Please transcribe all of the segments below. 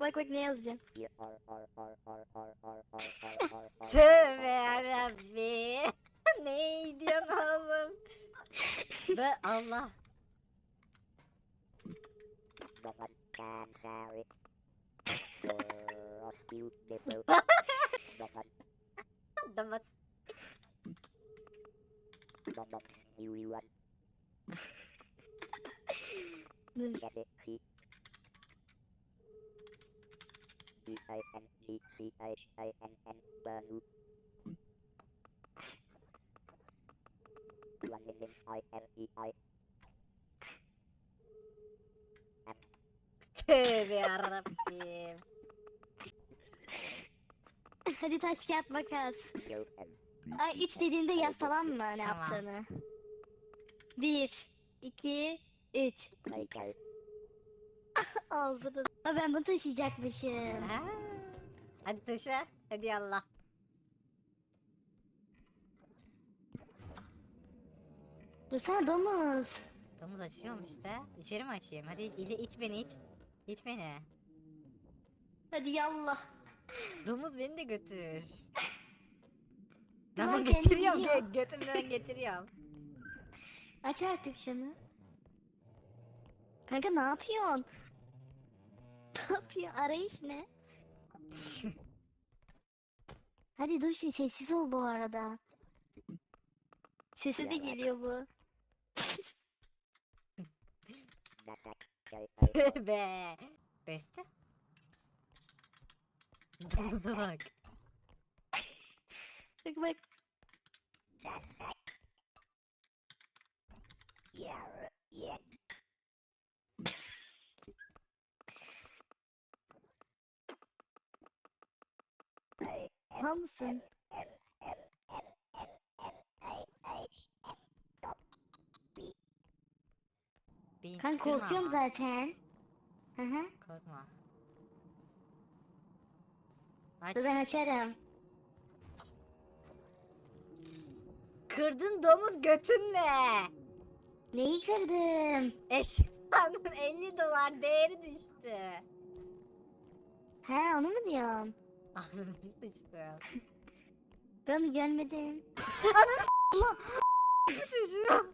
Bak bak ne yazacağım. Tövbe yarabbi. ne diyorsun oğlum? Be Allah. Damat. Dur. Tövbe yarabbim. Hadi taş kağıt makas. Ay üç dediğinde yaz tamam mı ne Tamam. yaptığını? Bir, iki, üç. Aa, ben bunu taşıyacakmışım. Ha? Hadi taşa. Hadi Allah. Dursana domuz. Domuz açıyorum işte. İçeri mi açayım? Hadi ili it beni it. İt beni. Hadi yallah. Domuz beni de götür. Ben kendi getiriyorum. gidiyor. Gö götümden getiriyorum. Aç artık şunu. Kanka ne yapıyorsun? Ne yapıyor? Arayış ne? Hadi dur şimdi sessiz ol bu arada. Sesi de geliyor bu. Be. Beste. Domuza bak. Bak bak. Tamam mısın? Bir Kanka kırma korkuyorum ama. zaten. Hı hı. Korkma. Aç. Dur ben açarım. Kırdın domuz götünle. Neyi kırdım? Eşyanın 50 dolar değeri düştü. He onu mu diyorsun? Ağzını sıçtı. Ben onu görmedim. Bu çocuğu.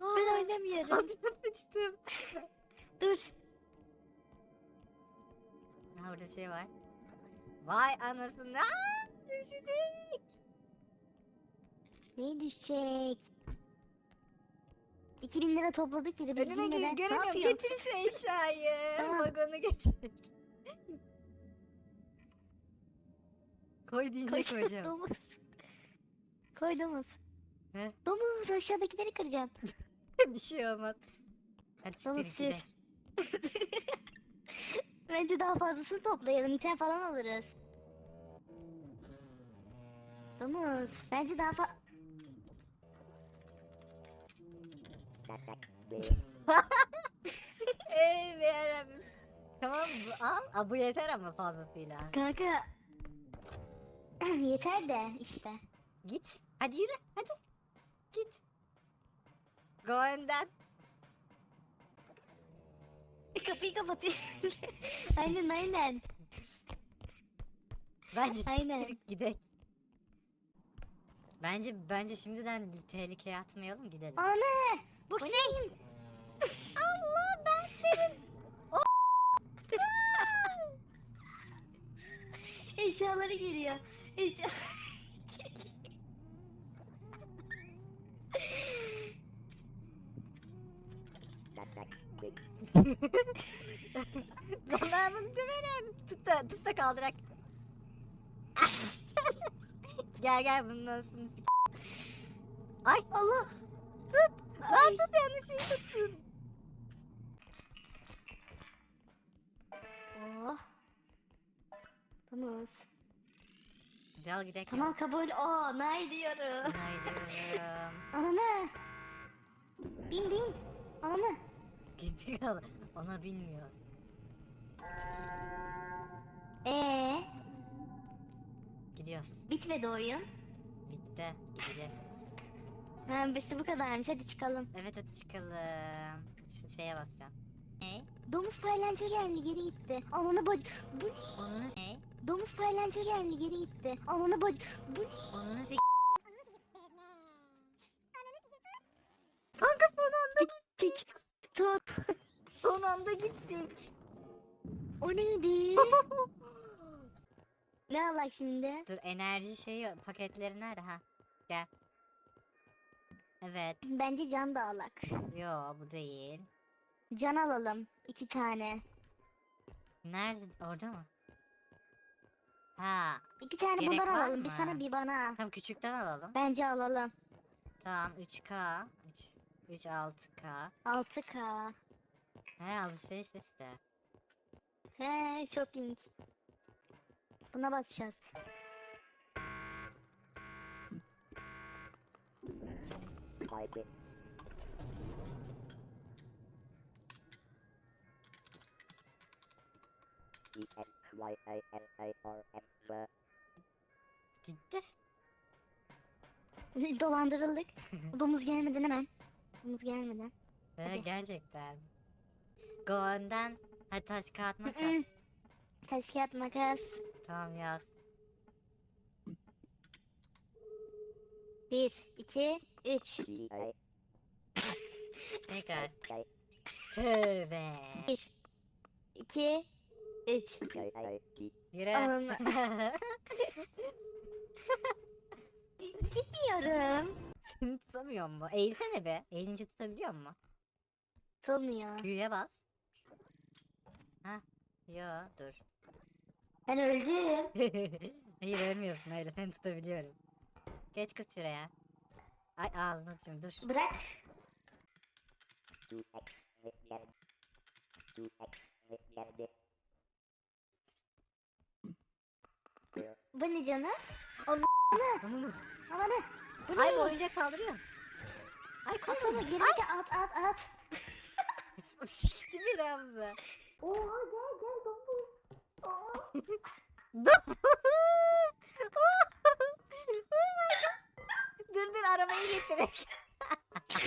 Ben oynamıyorum. Sıçtım. Dur. Ha bir şey var. Vay anasını. Aa, düşecek. Ne düşecek? 2000 lira topladık bir de biz Önüme bilmeden. gö- Ne göremiyorum. yapıyorsun? Getir şu eşyayı. Tamam. Vagonu getir. Koy deyince Koy koyacağım. domuz. Koy domuz. He? Domuz aşağıdakileri kıracaksın. bir şey olmaz. Hadi Domuz siktir sür. gidelim. Bence daha fazlasını toplayalım. İtem falan alırız. Domuz. Bence daha fa... Ey be yarabbim. Tamam bu al. Aa, bu yeter ama fazlasıyla. Kanka. Yeter de işte. Git. Hadi yürü. Hadi. Git. Go önden. Kapıyı kapatıyor. aynen aynen. Bence Aynen. gidelim. Bence bence şimdiden tehlikeye atmayalım gidelim. Ana! Bu kim? Allah ben senin. Eşyaları geliyor. Ben bunu döverim. Tut da, tut da kaldırak. gel gel bunun olsun. Ay Allah! lan tut yanlış şeyi tuttun. Oh. Domuz. Hadi al gidelim. Tamam kabul. Oo, ne diyorum. Günaydın. Ana! Bin bin. Ana! Gerizekalı. Ona bilmiyor. Ee, Gidiyoruz. bitmedi oyun. Bitti. Gideceğiz. Ha, biz bu kadarmış. Hadi çıkalım. Evet hadi çıkalım. Şu şeye basacağım. Ne? Domuz paylanço geldi geri gitti. Ananı bacı. Bu Onun ne? Domuz paylanço geldi geri gitti. Ananı bacı. Bu Onun se... Kanka son anda Tik. Top. son anda gittik. O neydi? ne alak şimdi? Dur enerji şeyi paketleri nerede ha? Gel. Evet. Bence can da alak. Yo bu değil. Can alalım. iki tane. Nerede? Orada mı? Ha. İki tane Gerek bundan var alalım. Bir mı? sana bir bana. Tam küçükten alalım. Bence alalım. Tamam 3K. 3, 3 6K. 6K. He alışveriş liste. He shopping. Buna basacağız. Market. E N Y A Dolandırıldık. Domuz gelmeden hemen. Domuz gelmeden. Ve Hadi. gerçekten. Go önden. Hadi taş kağıt makas. Taş kağıt makas. tamam yaz. Bir, iki, üç. Tekrar. Tövbe. Bir, iki, üç. Yürü. Anam. Gitmiyorum. Seni tutamıyor mu? Eğilsene be. Eğilince tutabiliyor mu? Tutulmuyor. Q'ya bas. Ha. Yo dur. Ben öldüm. Hayır ölmüyorsun öyle seni tutabiliyorum. Geç kız şuraya. Ay ağzını şimdi dur. Bırak. Bu ne canım? Ananı. Ne? Bu Ay ne? bu oyuncak saldırıyor. Ay At onu korkma. gerideki at at at. Şişti bir Hamza. Oha gel gel domuz. Aa. dur dur arabayı getirek.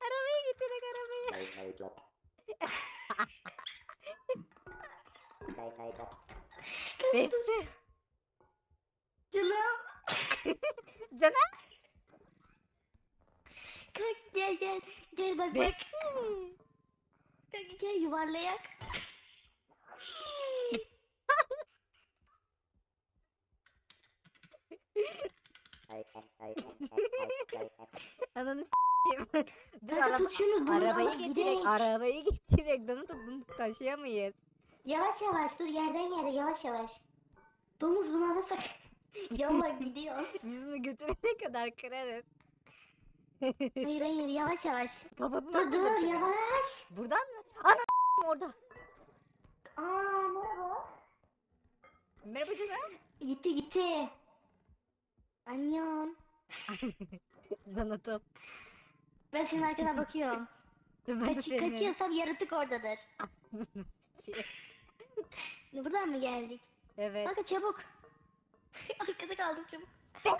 arabayı getirek arabayı. Nay Nay Drop Nay Nay Drop Besti. Canım. Canım. Kalk gel gel. Gel bak bak. Besti. Kalk gel yuvarlayak. I N I N N I N N Ananı s**eyim. Dur Kanka araba, tut şunu, bunu arabayı getirek, arabayı getirek. Tut, bunu taşıyamayız. Yavaş yavaş dur yerden yere yavaş yavaş. Domuz bunu alırsak yallah gidiyor. Biz bunu götürene kadar kırarız. Hayır hayır yavaş yavaş. Babamın Dur dur yavaş. Buradan mı? Ana orada. Aa merhaba. Merhaba canım. Gitti gitti. Annem. Top. Ben senin arkana bakıyorum. Ben de Kaç, senin- kaçıyorsam yaratık oradadır. Buradan mı geldik? Evet. Kanka çabuk. Arkada kaldım çabuk. Benim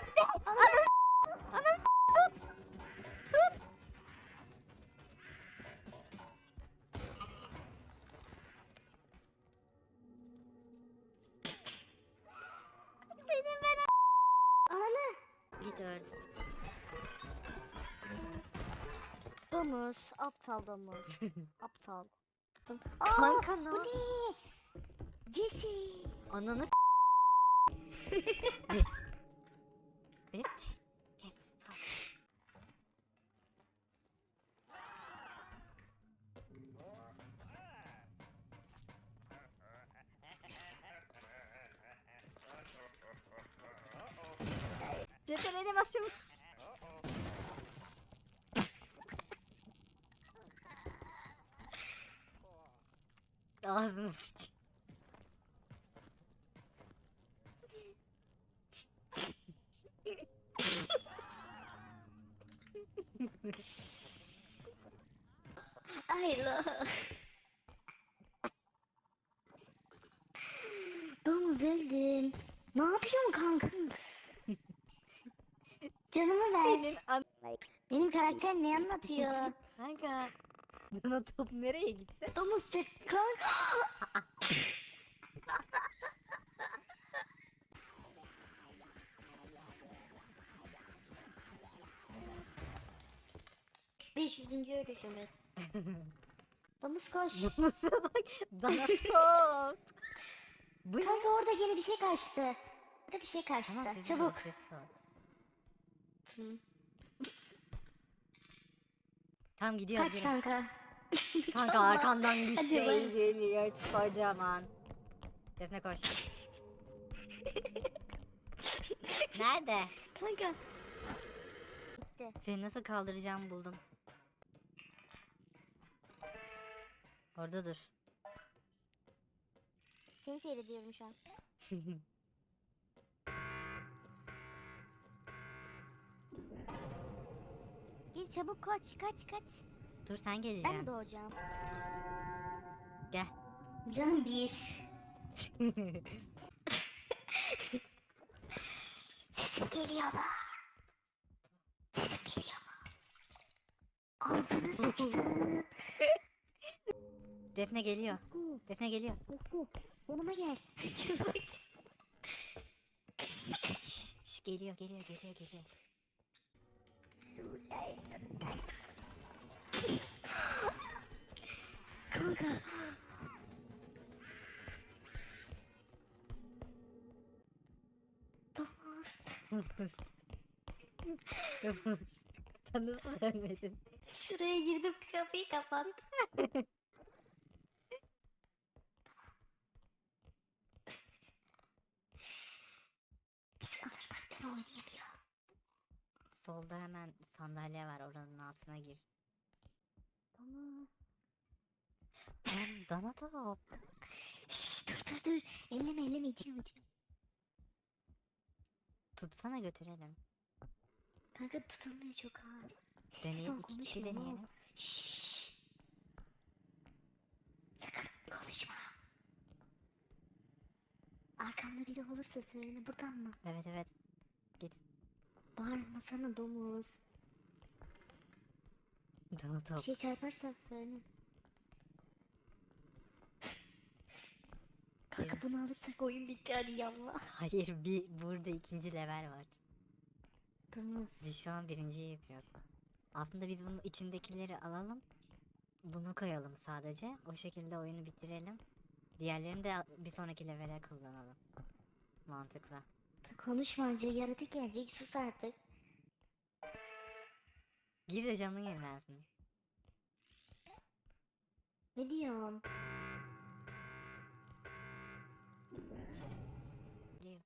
Öl. Domuz. Aptal domuz. Aptal. Aa, Kanka ne bu ne? Jesse. Ananı Evet. CTRL'e bas çabuk. Ağzını sıç. Ay lo. Domuz öldün. Ne yapıyorsun kanka? Canımı ver. Senin an- Like Benim karakter ne anlatıyor? Kanka. Bana top nereye gitti? Domuz. Kanka. Beş yüzüncü ölüşümüz. Domuz koş. Domuza bak. Bana top. Bu ne? Kanka orada gene bir şey kaçtı. Orada bir şey kaçtı. Tamam, Çabuk. sessiz ol. Hı. Tam gidiyor. Kaç gidiyor. kanka. Kanka arkandan bir Hadi şey be. geliyor kocaman. Defne koş. Nerede? Kanka. Gitti. Seni nasıl kaldıracağımı buldum. Orada dur. Seni seyrediyorum şu an. Gel çabuk kaç kaç kaç. dur sen Ben geleceksin. doğacağım. Gel. Canım bir. Sesim geliyor mu? Sesim geliyor mu? Ağzını sıçtı. Defne geliyor. Defne geliyor. Yanıma gel. Şş, şş, geliyor geliyor geliyor geliyor. Kanka. Thomas. ben nasıl ölmedim? Şuraya girdim kapıyı kapat. Biz alırmaktan oynayamıyoruz. Solda hemen sandalye var oranın altına gir. Lan dana top. Şşş dur dur dur. Elleme elleme itiyorum itiyorum. Tutsana götürelim. Kanka tutamıyor çok ağır. Deneyelim iki kişi deneyelim. Şşş. Sakın konuşma. Arkamda biri olursa söyle buradan mı? Evet evet. Bağırmasana domuz. Dana Bir top. şey çarparsa söyle. Kanka bunu alırsak oyun bitti hadi yallah. Hayır bir burada ikinci level var. Domuz. Biz şu an birinciyi yapıyoruz. Aslında biz bunun içindekileri alalım. Bunu koyalım sadece. O şekilde oyunu bitirelim. Diğerlerini de bir sonraki levele kullanalım. Mantıklı. Konuşma anca yaratık gelecek sus artık. Gir de canın yenilensin. Ne diyorsun? Geliyor.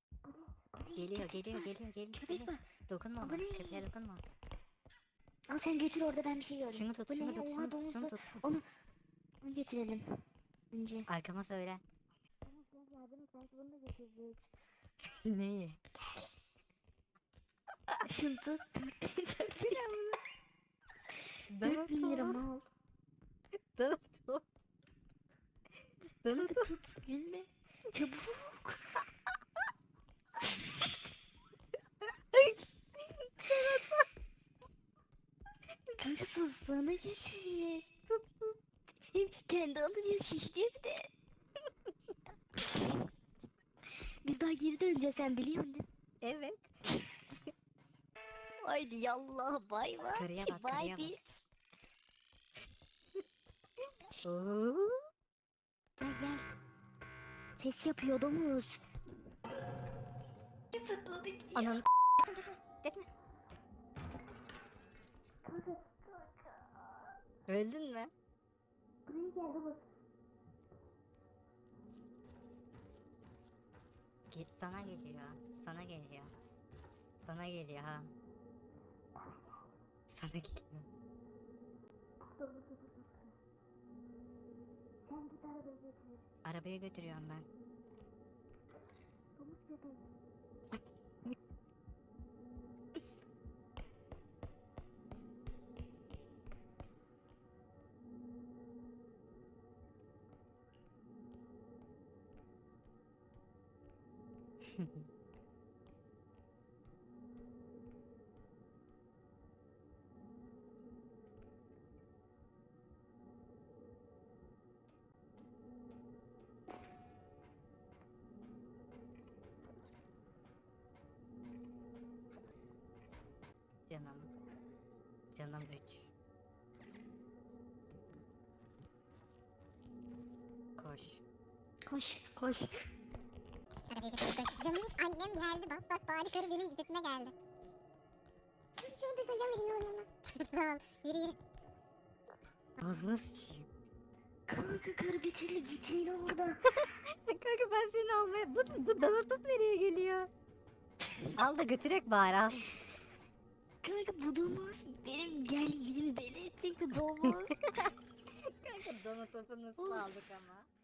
Geliyor, geliyor, geliyor, geliyor, Köpek geliyor. var. Dokunma ona, Bu ne? köpeğe dokunma. Al sen götür orada ben bir şey gördüm. Şunu tut, Bu şunu ne? tut, Oha, şunu tut, domuz şunu var. tut. Onu, onu götürelim. Önce. Arkama söyle. Yardım et belki bunu da götürecek. Neyi? Tut. Dana 4000 lira top. mal. Dana top. Dana top. Tut gülme. Çabuk. Kanka sana götürüyor. Hem kendi alıyor şişliyor bir de. Biz daha geri döneceğiz sen değil mi? Evet. Haydi yallah bay bay. Karıya bak, Bay karıya bak. Gel gel. Ses yapıyor domuz. Zıpladık ya. Ananı Defne, Defne. Öldün mü? Buraya gel domuz. Git sana geliyor. Sana geliyor. Sana geliyor ha. Sana geliyor. Sen git arabaya götür. Arabaya götürüyorum ben. Domuz köpeği. Canım. Canım 3. Koş. Koş, koş. Canım hiç annem geldi bak bak bari karı benim gidetime geldi. Şunu da hocam verin oğluma. Tamam yürü yürü. Ağzına sıçayım. Kanka karı bir türlü gitmiyor orada. Kanka ben seni almaya... Bu, bu dana top nereye geliyor? al da götürek bari al. Kanka bu domuz benim gel yerimi belli edecek bir domuz. Kanka dana topu nasıl aldık ama?